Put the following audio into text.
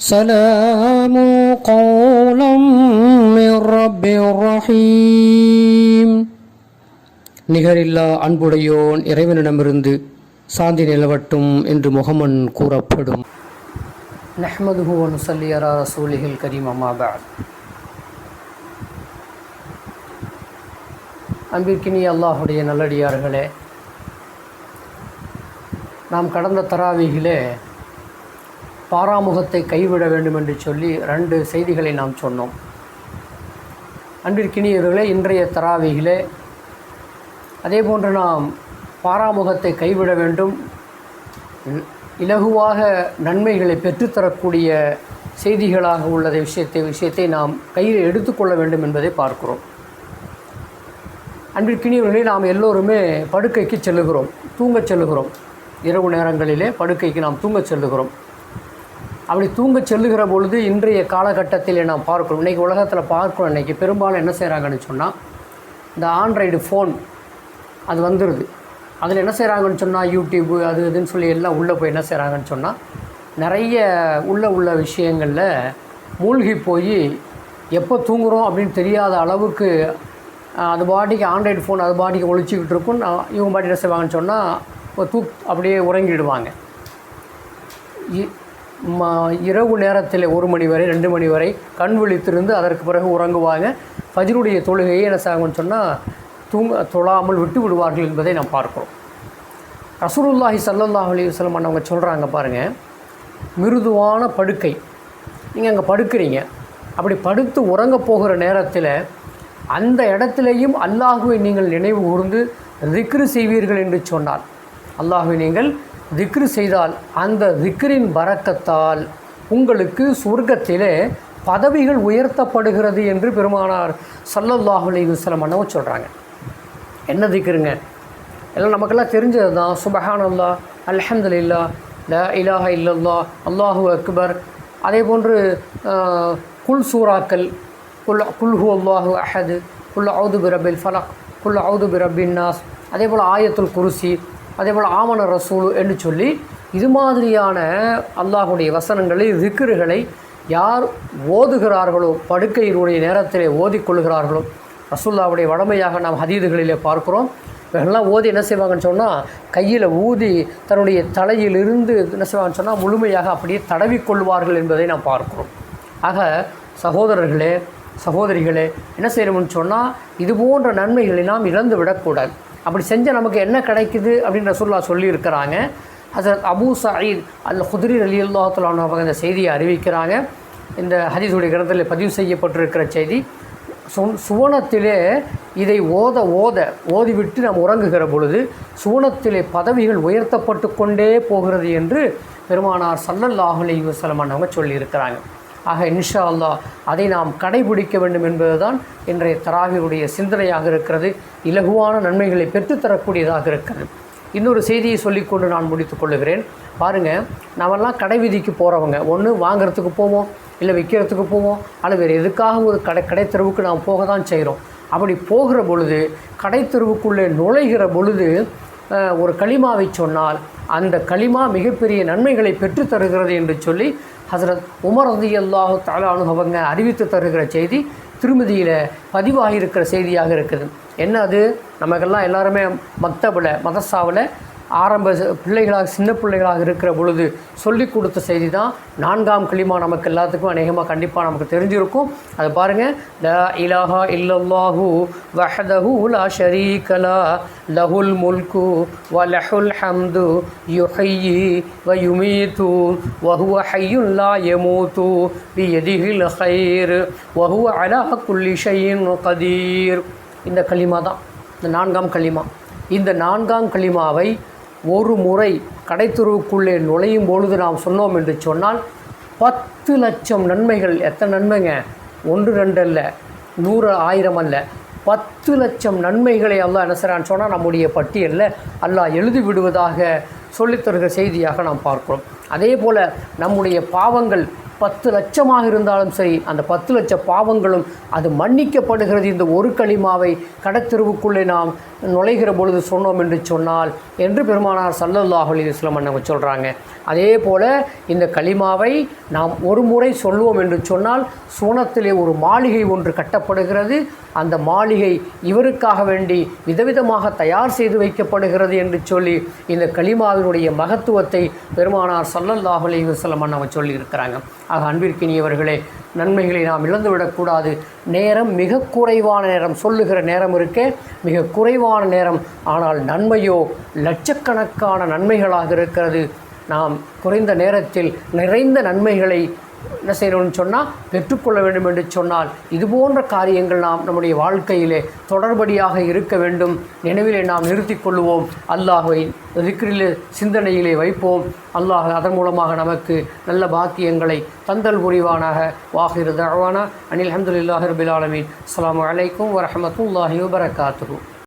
سلام قولا من رب رحيم நிகரில்லா அன்புடையோன் இறைவனிடமிருந்து சாந்தி நிலவட்டும் என்று முகமன் கூறப்படும் நஹ்மதுஹு வனுசல்லி அரா ரசூலிஹில் கரீம் அம்மாபாத் அன்பிற்கினி அல்லாஹுடைய நல்லடியார்களே நாம் கடந்த தராவிகிலே பாராமுகத்தை கைவிட வேண்டும் என்று சொல்லி ரெண்டு செய்திகளை நாம் சொன்னோம். அன்பிற்கினியவர்களே இன்றைய தராவிகிலே அதே போன்று நாம் பாராமுகத்தை கைவிட வேண்டும். இலகுவாக நன்மைகளை பெற்றுத்தரக்கூடிய செய்திகளாக உள்ளதை விஷயத்தை விஷயத்தை நாம் கையில் எடுத்துக்கொள்ள வேண்டும் என்பதை பார்க்கிறோம். அன்பிற்கினியவர்களே நாம் எல்லோருமே படுக்கைக்கு செல்லுகிறோம் தூங்கச் செல்லுகிறோம். இரவு நேரங்களிலே படுக்கைக்கு நாம் தூங்கச் செல்லுகிறோம். அப்படி தூங்கச் செல்லுகிற பொழுது இன்றைய காலகட்டத்தில் நாம் பார்க்கிறோம். இன்றைக்கி உலகத்தில் பார்க்குறோம் இன்றைக்கி பெரும்பாலும் என்ன செய்கிறாங்கன்னு சொன்னால் இந்த ஆண்ட்ராய்டு ஃபோன் அது வந்துடுது அதில் என்ன செய்கிறாங்கன்னு சொன்னால் யூடியூப்பு அது இதுன்னு சொல்லி எல்லாம் உள்ளே போய் என்ன செய்கிறாங்கன்னு சொன்னால் நிறைய உள்ள உள்ள விஷயங்களில் மூழ்கி போய் எப்போ தூங்குகிறோம் அப்படின்னு தெரியாத அளவுக்கு அது பாட்டிக்கு ஆண்ட்ராய்டு ஃபோன் அது பாட்டிக்கு ஒழிச்சிக்கிட்டு இருக்கும். இவங்க பாட்டி என்ன செய்வாங்கன்னு சொன்னால் தூக் அப்படியே உறங்கிடுவாங்க. இரவு நேரத்தில் ஒரு மணி வரை ரெண்டு மணி வரை கண் விழித்திருந்து அதற்கு பிறகு உறங்குவாங்க. ஃபஜ்ருடைய தொழுகையை என்ன செய்வாங்கன்னு சொன்னால் தூங்க தொழாமல் விட்டு விடுவார்கள் என்பதை நாம் பார்க்கிறோம். ரசூலுல்லாஹி சல்லாஹ் அலி வஸ்லம் அவங்க சொல்கிறாங்க பாருங்கள் மிருதுவான படுக்கை. நீங்கள் அங்கே படுக்கிறீங்க. அப்படி படுத்து உறங்க போகிற நேரத்தில் அந்த இடத்துலையும் அல்லாஹுவை நீங்கள் நினைவு கூர்ந்து திக்ரு செய்வீர்கள் என்று சொன்னார் அல்லாஹுவை நீங்கள் திக்ரு செய்தால் அந்த திக்ரின் பறக்கத்தால் உங்களுக்கு சொர்க்கத்திலே பதவிகள் உயர்த்தப்படுகிறது என்று பெருமானார் சல்லல்லாஹு அலி அண்ணவும் சொல்கிறாங்க என்ன திக்ருங்க? எல்லாம் நமக்கெல்லாம் தெரிஞ்சது தான் சுபஹான் அல்லா அல்ஹம்துலில்லா ல இலாஹ இல்லல்லா அல்லாஹு அக்பர். அதே போன்று குல் சூறாக்கள் குல் குல்ஹு அல்லாஹு அஹது குல் அவுது பிரபில் ஃபலக் குல் அவுது பிரபின் நாஸ். அதே போல் ஆயத்துல் குருசி அதே போல் ஆமன ரசூல் என்று சொல்லி இது மாதிரியான அல்லாஹுடைய வசனங்களை ரிக்கர்களை யார் ஓதுகிறார்களோ படுக்கையினுடைய நேரத்திலே ஓதிக்கொள்கிறார்களோ ரசூல்லாவுடைய வடமையாக நாம் ஹதீதுகளிலே பார்க்குறோம். இவர்கள்லாம் ஓதி என்ன செய்வாங்கன்னு சொன்னால் கையில் ஊதி தன்னுடைய தலையிலிருந்து என்ன செய்வாங்கன்னு சொன்னால் முழுமையாக அப்படியே தடவிக்கொள்வார்கள் என்பதை நாம் பார்க்கிறோம். ஆக சகோதரர்களே சகோதரிகளே என்ன செய்யணும்னு சொன்னால் இது போன்ற நன்மைகளை நாம் இழந்து விடக்கூடாது அப்படி செஞ்சால் நமக்கு என்ன கிடைக்குது அப்படின்ற சொல்லா சொல்லியிருக்கிறாங்க. ஹசரத் அபு சயீத் அல் குதிரி அலி அல்லாஹலான் அவங்க இந்த செய்தியை அறிவிக்கிறாங்க. இந்த ஹதீஸுடைய கிரந்தத்தில் பதிவு செய்யப்பட்டிருக்கிற செய்தி சு சுவனத்திலே இதை ஓத ஓத ஓதிவிட்டு நாம் உறங்குகிற பொழுது சுவனத்திலே பதவிகள் உயர்த்தப்பட்டு கொண்டே போகிறது என்று பெருமானார் சல்லல்லாஹு அலி வசலமான் அவங்க சொல்லியிருக்கிறாங்க. ஆக இன்ஷா அல்லா அதை நாம் கடைபிடிக்க வேண்டும் என்பதுதான் இன்றைய தராகியுடைய சிந்தனையாக இருக்கிறது. இலகுவான நன்மைகளை பெற்றுத்தரக்கூடியதாக இருக்கிறது. இன்னொரு செய்தியை சொல்லிக்கொண்டு நான் முடித்து கொள்ளுகிறேன். பாருங்கள் நாமெல்லாம் கடை விதிக்கு போகிறவங்க ஒன்று வாங்கிறதுக்கு போவோம் இல்லை விற்கிறதுக்கு போவோம் அல்லது வேறு எதுக்காக ஒரு கடை கடைத்தெருவுக்கு நாம் போக தான் செய்கிறோம் அப்படி போகிற பொழுது கடைத்தெருவுக்குள்ளே நுழைகிற பொழுது ஒரு களிமாவை சொன்னால் அந்த களிமா மிகப்பெரிய நன்மைகளை பெற்று தருகிறது என்று சொல்லி ஹசரத் உமர் ரதி அல்லாஹு தாலானு அவங்க அறிவித்து தருகிற செய்தி திருமதியில் பதிவாகியிருக்கிற செய்தியாக இருக்குது. என்ன அது? நமக்கெல்லாம் எல்லாருமே மக்தபில் மதசாவில் ஆரம்ப பிள்ளைகளாக சின்ன பிள்ளைகளாக இருக்கிற பொழுது சொல்லி கொடுத்த செய்தி தான் நான்காம் கிளிமா நமக்கு எல்லாத்துக்கும் அநேகமாக கண்டிப்பாக நமக்கு தெரிஞ்சிருக்கும். அது பாருங்கள் ல இலாஹா இல்லல்லாஹு வஹதஹு லா ஷரீகலா லஹுல் முல்கு வ லஹுல் ஹம்து யுஹையி வ யுமீது வஹுவ ஹையுன் லா யமூத்து பி எதிஹில் ஹைர் வஹுவ அலா குல்லி ஷையின் கதீர் இந்த களிமா தான் இந்த நான்காம் களிமா. இந்த நான்காம் களிமாவை ஒரு முறை கடைத்துருவுக்குள்ளே நுழையும் பொழுது நாம் சொன்னோம் என்று சொன்னால் பத்து லட்சம் நன்மைகள் எத்தனை நன்மைங்க? ஒன்று ரெண்டு அல்ல நூறு ஆயிரம் அல்ல. பத்து லட்சம் நன்மைகளை அல்லாஹ் என்ன சொன்னால் நம்முடைய பட்டியலில் அல்லாஹ் எழுதி விடுவதாக சொல்லித்தருகிற செய்தியாக நாம் பார்க்கிறோம். அதே போல் நம்முடைய பாவங்கள் பத்து லட்சமாக இருந்தாலும் சரி அந்த பத்து லட்ச பாவங்களும் அது மன்னிக்கப்படுகிறது. இந்த ஒரு களிமாவை கடத்தெருவுக்குள்ளே நாம் நுழைகிற பொழுது சொன்னோம் என்று சொன்னால் என்று பெருமானார் சல்லல்லாஹு அலைஹி வஸல்லம் அவங்க சொல்கிறாங்க அதே போல் இந்த களிமாவை நாம் ஒரு முறை சொல்லுவோம் என்று சொன்னால் சூனத்திலே ஒரு மாளிகை ஒன்று கட்டப்படுகிறது. அந்த மாளிகை இவருக்காக வேண்டி விதவிதமாக தயார் செய்து வைக்கப்படுகிறது என்று சொல்லி இந்த களிமாவினுடைய மகத்துவத்தை பெருமானார் சல்லல்லாஹு அலைஹி வஸல்லம் அவங்க சொல்லியிருக்கிறாங்க. ஆக அன்பிற்கினியவர்களே நன்மைகளை நாம் இழந்துவிடக்கூடாது. நேரம் மிக குறைவான நேரம் சொல்லுகிற நேரம் இருக்கே மிக குறைவான நேரம். ஆனால் நன்மையோ லட்சக்கணக்கான நன்மைகளாக இருக்கிறது. நாம் குறைந்த நேரத்தில் நிறைந்த நன்மைகளை என்ன செய்யணும்னு சொன்னால் பெற்றுக்கொள்ள வேண்டும் என்று சொன்னால் இது போன்ற காரியங்கள் நாம் நம்முடைய வாழ்க்கையிலே தொடர்படியாக இருக்க வேண்டும். நினைவிலே நாம் நிறுத்தி கொள்வோம் அல்லாஹை திக்ரிலே சிந்தனையிலே வைப்போம். அல்லாஹ் அதன் மூலமாக நமக்கு நல்ல பாக்கியங்களை தந்தல் புரிவானாக. வாஹிரு தவானா அனில் அஹமதுல்லாஹி பிலாலமீன் ஆலமீன். அஸ்ஸலாமு அலைக்கும் வரஹமத்துல்லாஹி வபரகாத்துஹு.